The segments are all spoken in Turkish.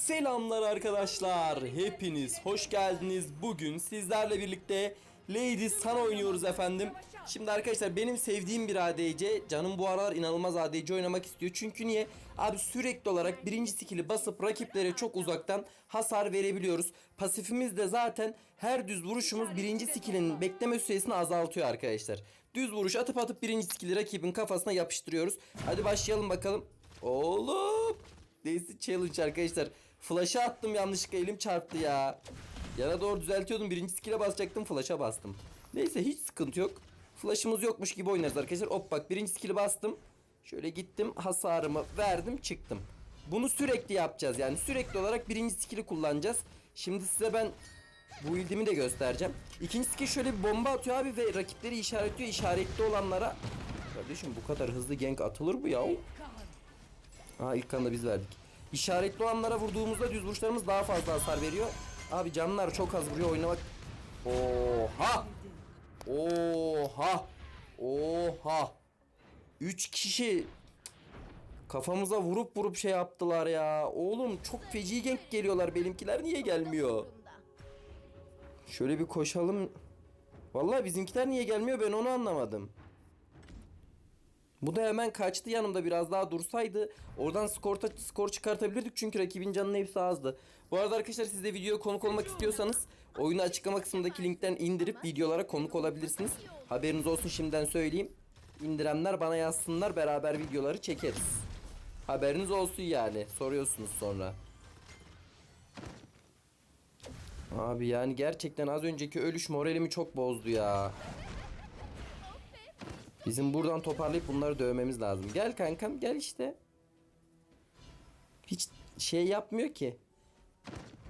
Selamlar arkadaşlar. Hepiniz hoş geldiniz. Bugün sizlerle birlikte Lady Sun oynuyoruz efendim. Şimdi arkadaşlar benim sevdiğim bir ADC. Canım bu aralar inanılmaz ADC oynamak istiyor. Çünkü niye? Abi sürekli olarak birinci skill'i basıp rakiplere çok uzaktan hasar verebiliyoruz. Pasifimiz de zaten her düz vuruşumuz birinci skill'in bekleme süresini azaltıyor arkadaşlar. Düz vuruş atıp atıp birinci skill'i rakibin kafasına yapıştırıyoruz. Hadi başlayalım bakalım. Oğlum. Neyse challenge arkadaşlar. Flash'a attım yanlışlıkla elim çarptı ya. Yana doğru düzeltiyordum. Birinci skill'e basacaktım. Flash'a bastım. Neyse hiç sıkıntı yok. Flash'ımız yokmuş gibi oynarız arkadaşlar. Hop bak birinci skill'i bastım. Şöyle gittim hasarımı verdim çıktım. Bunu sürekli yapacağız yani sürekli olarak birinci skill'i kullanacağız. Şimdi size ben bu ildimi de göstereceğim. İkinci skill şöyle bir bomba atıyor abi ve rakipleri işaretliyor. İşaretli olanlara Kardeşim bu kadar hızlı gank atılır bu ya. Aa ilk kanı da biz verdik. İşaretli olanlara vurduğumuzda düz vuruşlarımız daha fazla hasar veriyor. Abi canlar çok az vuruyor oynamak. Oha! Oha! Oha! 3 kişi kafamıza vurup vurup şey yaptılar ya. Oğlum çok feci gank geliyorlar. Benimkiler niye gelmiyor? Şöyle bir koşalım. Vallahi bizimkiler niye gelmiyor ben onu anlamadım. Bu da hemen kaçtı yanımda biraz daha dursaydı oradan skor, skor çıkartabilirdik çünkü rakibin canının hepsi azdı. Bu arada arkadaşlar siz de videoya konuk olmak istiyorsanız oyunu açıklama kısmındaki linkten indirip videolara konuk olabilirsiniz. Haberiniz olsun şimdiden söyleyeyim. İndirenler bana yazsınlar beraber videoları çekeriz. Haberiniz olsun yani soruyorsunuz sonra. Abi yani gerçekten az önceki ölüş moralimi çok bozdu ya. Bizim buradan toparlayıp bunları dövmemiz lazım. Gel kankam gel işte. Hiç şey yapmıyor ki.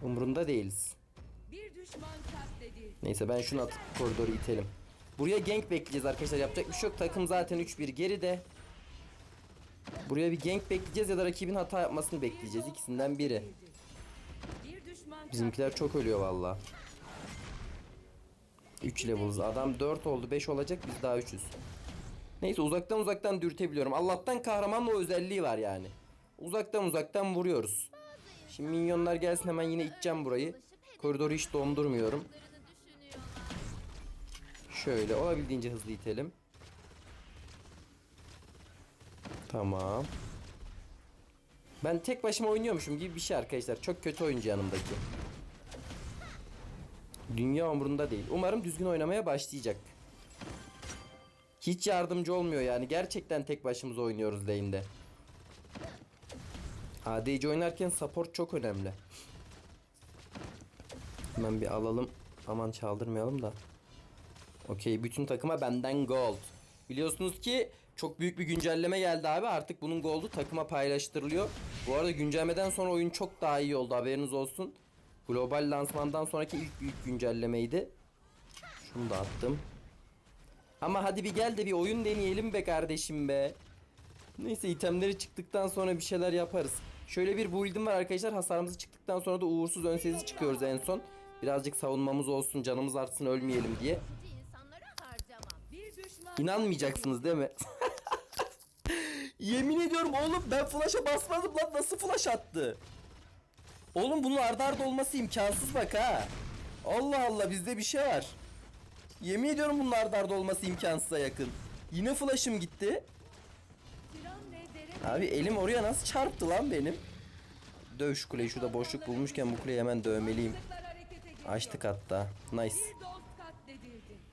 Umurunda değiliz. Bir düşman katledildi. Neyse ben şunu atıp koridoru itelim. Buraya gank bekleyeceğiz arkadaşlar. Yapacak bir şey yok. Takım zaten 3-1 geride. Buraya bir gank bekleyeceğiz ya da rakibin hata yapmasını bekleyeceğiz. İkisinden biri. Bizimkiler çok ölüyor valla. 3 levels. Adam 4 oldu 5 olacak biz daha 3'üz. Neyse uzaktan uzaktan dürtebiliyorum. Allah'tan kahramanla o özelliği var yani. Uzaktan uzaktan vuruyoruz. Şimdi minyonlar gelsin hemen yine iteceğim burayı. Koridoru hiç dondurmuyorum. Şöyle olabildiğince hızlı itelim. Tamam. Ben tek başıma oynuyormuşum gibi bir şey arkadaşlar. Çok kötü oyuncu yanımdaki. Dünya umurunda değil. Umarım düzgün oynamaya başlayacak. Hiç yardımcı olmuyor yani. Gerçekten tek başımıza oynuyoruz lane'de. ADC oynarken support çok önemli. Hemen bir alalım. Aman çaldırmayalım da. Okey bütün takıma benden gold. Biliyorsunuz ki çok büyük bir güncelleme geldi abi. Artık bunun gold'u takıma paylaştırılıyor. Bu arada güncellemeden sonra oyun çok daha iyi oldu haberiniz olsun. Global lansmandan sonraki ilk büyük güncellemeydi. Şunu da attım. Ama hadi bir gel de bir oyun deneyelim be kardeşim be. Neyse itemleri çıktıktan sonra bir şeyler yaparız. Şöyle bir build'im var arkadaşlar. Hasarımızı çıktıktan sonra da uğursuz ön sezi çıkıyoruz en son. Birazcık savunmamız olsun, canımız artsın, ölmeyelim diye. İnanmayacaksınız değil mi? Yemin ediyorum oğlum ben flash'a basmadım lan nasıl flash attı? Oğlum bunun arda arda olması imkansız bak ha. Allah Allah bizde bir şey var. Yemin ediyorum bunun arda arda olması imkansıza yakın. Yine flash'ım gitti. Abi elim oraya nasıl çarptı lan benim? Döv şu kuleyi şurada boşluk bulmuşken bu kuleyi hemen dövmeliyim. Açtık hatta. Nice.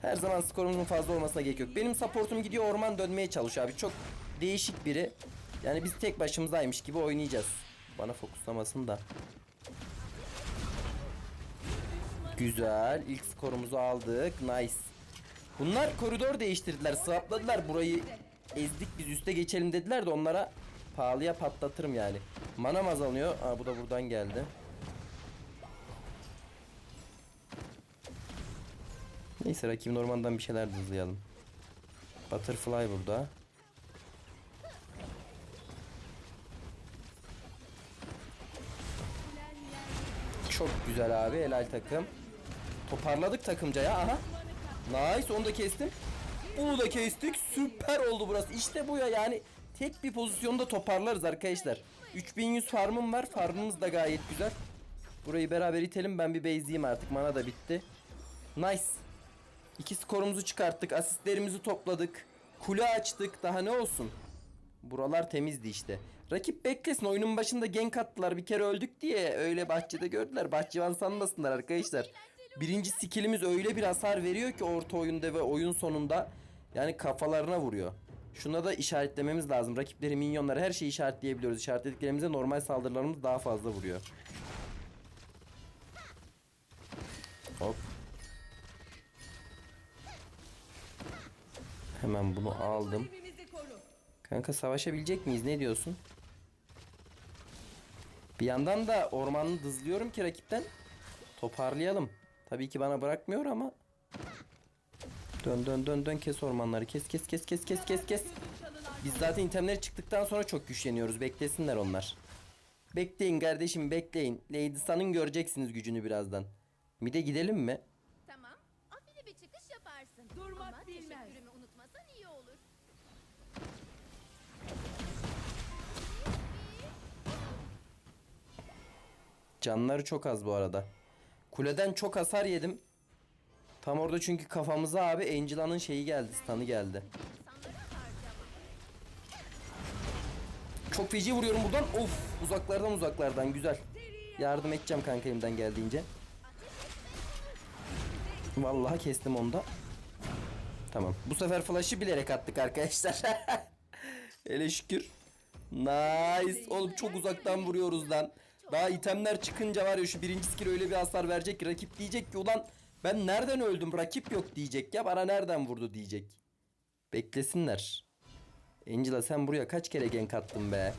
Her zaman skorumuzun fazla olmasına gerek yok. Benim supportum gidiyor orman dönmeye çalışıyor abi. Çok değişik biri. Yani biz tek başımızdaymış gibi oynayacağız. Bana fokuslamasın da. Güzel. İlk skorumuzu aldık. Nice. Bunlar koridor değiştirdiler. Swapladılar burayı. Ezdik biz üste geçelim dediler de onlara pahalıya patlatırım yani. Manam azalıyor. Aa bu da buradan geldi. Neyse rakibin ormandan bir şeyler hızlayalım. Butterfly burada. Çok güzel abi helal takım. Toparladık takımca ya aha. Nice onu da kestim. Bunu da kestik. Süper oldu burası. İşte bu ya yani tek bir pozisyonda toparlarız arkadaşlar. 3100 farmım var. Farmımız da gayet güzel. Burayı beraber itelim. Ben bir base'liyim artık. Mana da bitti. Nice. İki skorumuzu çıkarttık. Asistlerimizi topladık. Kule açtık. Daha ne olsun? Buralar temizdi işte. Rakip beklesin. Oyunun başında gank attılar. Bir kere öldük diye öyle bahçede gördüler. Bahçıvan sanmasınlar arkadaşlar. Birinci skillimiz öyle bir hasar veriyor ki orta oyunda ve oyun sonunda. Yani kafalarına vuruyor. Şuna da işaretlememiz lazım. Rakipleri, minyonları her şeyi işaretleyebiliyoruz. İşaretlediklerimizde normal saldırılarımız daha fazla vuruyor. Hop. Hemen bunu aldım. Kanka savaşabilecek miyiz? Ne diyorsun? Bir yandan da ormanı dızlıyorum ki rakipten. Toparlayalım. Tabii ki bana bırakmıyor ama. Dön dön dön dön kes ormanları. Kes kes kes kes kes kes kes. Biz zaten itemleri çıktıktan sonra çok güçleniyoruz. Beklesinler onlar. Bekleyin kardeşim bekleyin. Lady Sun'ın göreceksiniz gücünü birazdan. Mide gidelim mi? Tamam. Afili bir çıkış yaparsın. Durmak Ama bilmez. teşekkürümü unutmasan iyi olur. Canları çok az bu arada. Kuleden çok hasar yedim. Tam orada çünkü kafamıza abi Angela'nın şeyi geldi, stun'ı geldi. Çok feci vuruyorum buradan. Of uzaklardan uzaklardan güzel. Yardım edeceğim kanka elimden geldiğince. Vallahi kestim onu da. Tamam. Bu sefer flash'ı bilerek attık arkadaşlar. Hele şükür. Nice. Oğlum çok uzaktan vuruyoruz lan. Daha itemler çıkınca var ya şu birinci skill öyle bir hasar verecek ki rakip diyecek ki ulan ben nereden öldüm rakip yok diyecek ya bana nereden vurdu diyecek. Beklesinler. Angela sen buraya kaç kere gank attın be?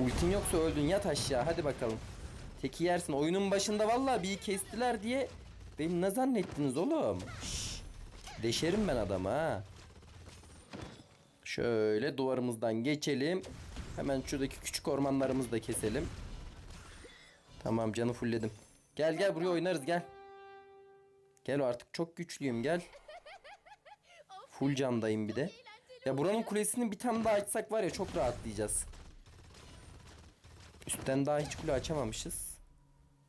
Ultin yoksa öldün yat aşağı hadi bakalım. Teki yersin. Oyunun başında vallahi bir kestiler diye beni ne zannettiniz oğlum? Şşş. Deşerim ben adamı ha. Şöyle duvarımızdan geçelim. Hemen şuradaki küçük ormanlarımızı da keselim. Tamam canı fullledim. Gel gel buraya oynarız gel. Gel artık çok güçlüyüm gel. Full candayım bir de. Ya buranın kulesini bir tane daha açsak var ya çok rahatlayacağız. Üstten daha hiç kule açamamışız.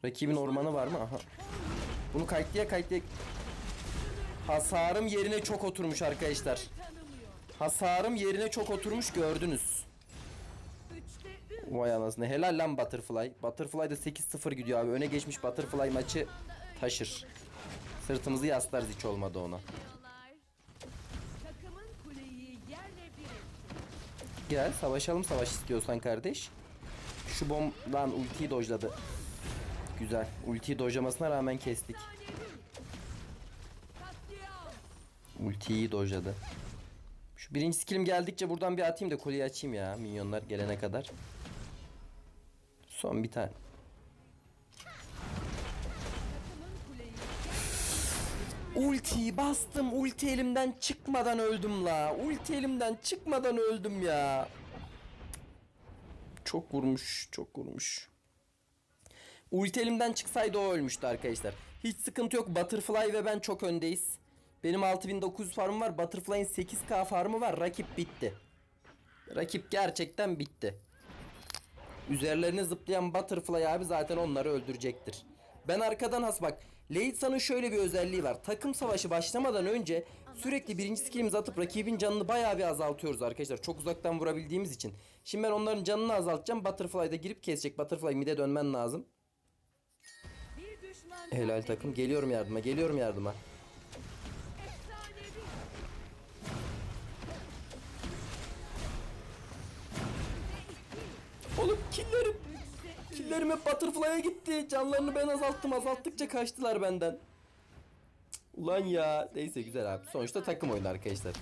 Rakibin ormanı var mı? Aha. Bunu kayıtlıya kayıtlıya... Hasarım yerine çok oturmuş arkadaşlar. Hasarım yerine çok oturmuş gördünüz. Vay anasını. Helal lan Butterfly. Butterfly da 8-0 gidiyor abi. Öne geçmiş Butterfly maçı taşır. Sırtımızı yaslarız hiç olmadı ona. Gel savaşalım savaş istiyorsan kardeş. Şu bomb lan ultiyi dojladı. Güzel. Ultiyi dojlamasına rağmen kestik. Ultiyi dojladı. Şu birinci skillim geldikçe buradan bir atayım da kuleyi açayım ya minyonlar gelene kadar. Son bir tane. Ultiyi bastım. Ulti elimden çıkmadan öldüm la. Ulti elimden çıkmadan öldüm ya. Çok vurmuş. Çok vurmuş. Ulti elimden çıksaydı o ölmüştü arkadaşlar. Hiç sıkıntı yok. Butterfly ve ben çok öndeyiz. Benim 6900 farmım var. Butterfly'in 8k farmı var. Rakip bitti. Rakip gerçekten bitti. Üzerlerine zıplayan Butterfly abi zaten onları öldürecektir. Ben arkadan has bak. Leitza'nın şöyle bir özelliği var. Takım savaşı başlamadan önce sürekli birinci skillimizi atıp rakibin canını bayağı bir azaltıyoruz arkadaşlar. Çok uzaktan vurabildiğimiz için. Şimdi ben onların canını azaltacağım. Butterfly da girip kesecek. Butterfly mid'e dönmen lazım. Helal takım. Geliyorum yardıma. Geliyorum yardıma. Oğlum killerim. Killerim hep Butterfly'a gitti. Canlarını ben azalttım. Azalttıkça kaçtılar benden. Ulan ya. Neyse güzel abi. Sonuçta takım oyunu arkadaşlar.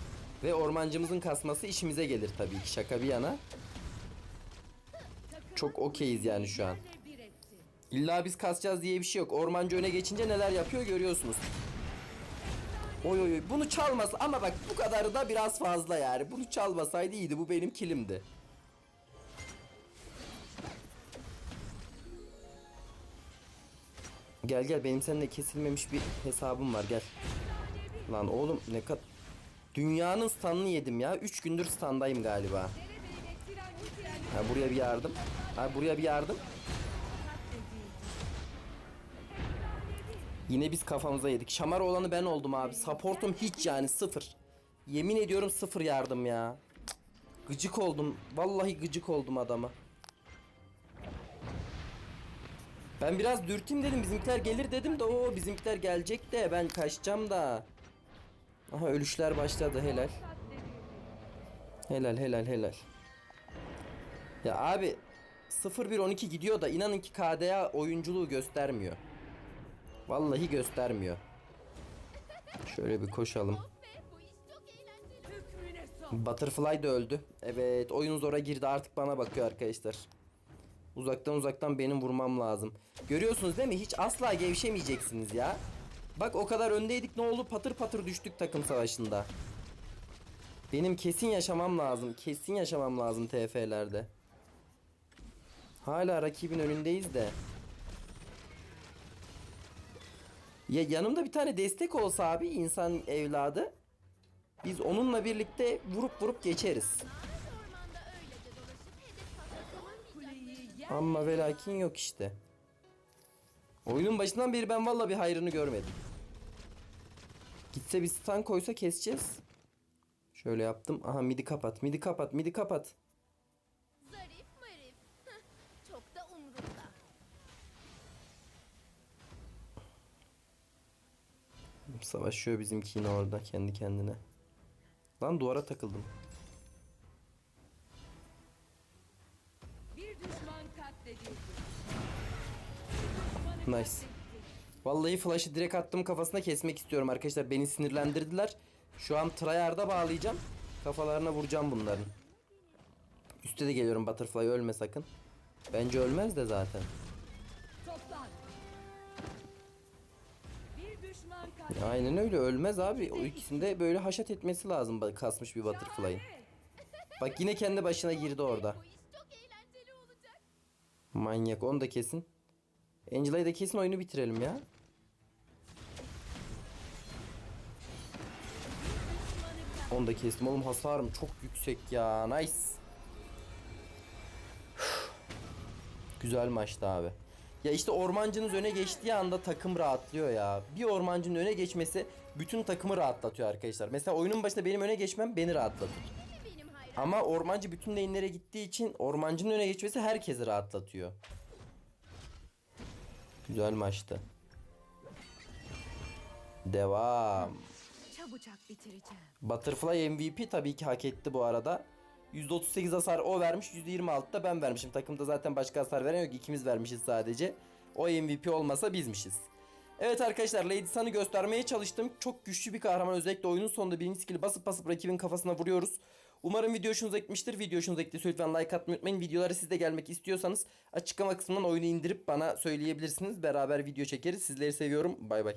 Ve ormancımızın kasması işimize gelir tabii ki. Şaka bir yana. Çok okeyiz yani şu an. İlla biz kasacağız diye bir şey yok. Ormancı öne geçince neler yapıyor görüyorsunuz. Oy oy oy. Bunu çalmasa ama bak bu kadarı da biraz fazla yani. Bunu çalmasaydı iyiydi. Bu benim kilimdi. Gel gel benim seninle kesilmemiş bir hesabım var gel. Lan oğlum ne kadar... Dünyanın standını yedim ya. 3 gündür standayım galiba. Ha buraya bir yardım. Ha buraya bir yardım. Yine biz kafamıza yedik. Şamar olanı ben oldum abi. Supportum hiç yani sıfır. Yemin ediyorum sıfır yardım ya. Cık. Gıcık oldum. Vallahi gıcık oldum adama. Ben biraz dürteyim dedim. Bizimkiler gelir dedim de o bizimkiler gelecek de ben kaçacağım da. Aha ölüşler başladı helal. Helal helal helal. Ya abi 0-1-12 gidiyor da inanın ki KDA oyunculuğu göstermiyor. Vallahi göstermiyor. Şöyle bir koşalım. Butterfly da öldü. Evet oyun zora girdi artık bana bakıyor arkadaşlar. Uzaktan uzaktan benim vurmam lazım. Görüyorsunuz değil mi? Hiç asla gevşemeyeceksiniz ya. Bak o kadar öndeydik ne oldu? Patır patır düştük takım savaşında. Benim kesin yaşamam lazım. Kesin yaşamam lazım TF'lerde. Hala rakibin önündeyiz de. Ya yanımda bir tane destek olsa abi insan evladı. Biz onunla birlikte vurup vurup geçeriz. Ama ve lakin yok işte. Oyunun başından beri ben valla bir hayrını görmedim. Gitse bir stun koysa keseceğiz. Şöyle yaptım. Aha midi kapat, midi kapat, midi kapat. Zarif marif. Çok da umrumda. Savaşıyor bizimki yine orada kendi kendine. Lan duvara takıldım. Nice. Vallahi flash'ı direkt attım kafasına kesmek istiyorum arkadaşlar. Beni sinirlendirdiler. Şu an tryhard'a bağlayacağım. Kafalarına vuracağım bunların. Üste de geliyorum Butterfly ölme sakın. Bence ölmez de zaten. Aynen öyle ölmez abi. O ikisinde böyle haşat etmesi lazım kasmış bir Butterfly'ın. Bak yine kendi başına girdi orada. Manyak onu da kesin. Angela'yı da kesin oyunu bitirelim ya. Onu da kestim oğlum hasarım çok yüksek ya nice. Güzel maçtı abi. Ya işte ormancınız öne geçtiği anda takım rahatlıyor ya. Bir ormancının öne geçmesi bütün takımı rahatlatıyor arkadaşlar. Mesela oyunun başında benim öne geçmem beni rahatlatır. Ama ormancı bütün lane'lere gittiği için ormancının öne geçmesi herkesi rahatlatıyor. Güzel maçtı. Devam. Çabucak bitireceğim. Butterfly MVP tabii ki hak etti bu arada. %38 hasar o vermiş, %26 da ben vermişim. Takımda zaten başka hasar veren yok. ikimiz vermişiz sadece. O MVP olmasa bizmişiz. Evet arkadaşlar Lady Sun'ı göstermeye çalıştım. Çok güçlü bir kahraman. Özellikle oyunun sonunda birinci skill'i basıp basıp rakibin kafasına vuruyoruz. Umarım video hoşunuza gitmiştir. Video hoşunuza gittiyse lütfen like atmayı unutmayın. Videolara siz de gelmek istiyorsanız açıklama kısmından oyunu indirip bana söyleyebilirsiniz. Beraber video çekeriz. Sizleri seviyorum. Bay bay.